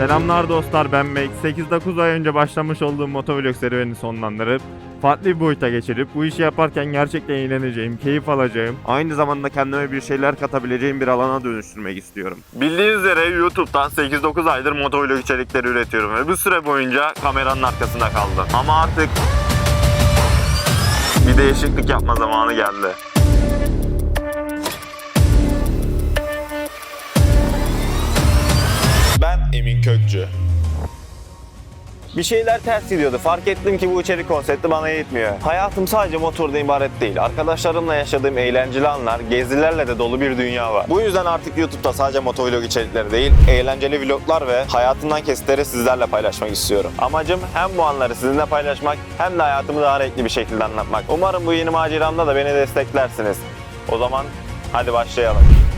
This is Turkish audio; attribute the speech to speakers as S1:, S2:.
S1: Selamlar dostlar ben Mek. 8-9 ay önce başlamış olduğum motovlog serüvenini sonlandırıp farklı bir boyuta geçirip bu işi yaparken gerçekten eğleneceğim, keyif alacağım. Aynı zamanda kendime bir şeyler katabileceğim bir alana dönüştürmek istiyorum. Bildiğiniz üzere YouTube'dan 8-9 aydır motovlog içerikleri üretiyorum ve bu süre boyunca kameranın arkasında kaldım. Ama artık bir değişiklik yapma zamanı geldi.
S2: Ben Emin Kökçü.
S3: Bir şeyler ters gidiyordu. Fark ettim ki bu içerik konsepti bana yetmiyor. Hayatım sadece motorda ibaret değil. Arkadaşlarımla yaşadığım eğlenceli anlar, gezilerle de dolu bir dünya var. Bu yüzden artık YouTube'da sadece motovlog içerikleri değil, eğlenceli vloglar ve hayatımdan kesitleri sizlerle paylaşmak istiyorum. Amacım hem bu anları sizinle paylaşmak hem de hayatımı daha renkli bir şekilde anlatmak. Umarım bu yeni maceramda da beni desteklersiniz. O zaman hadi başlayalım.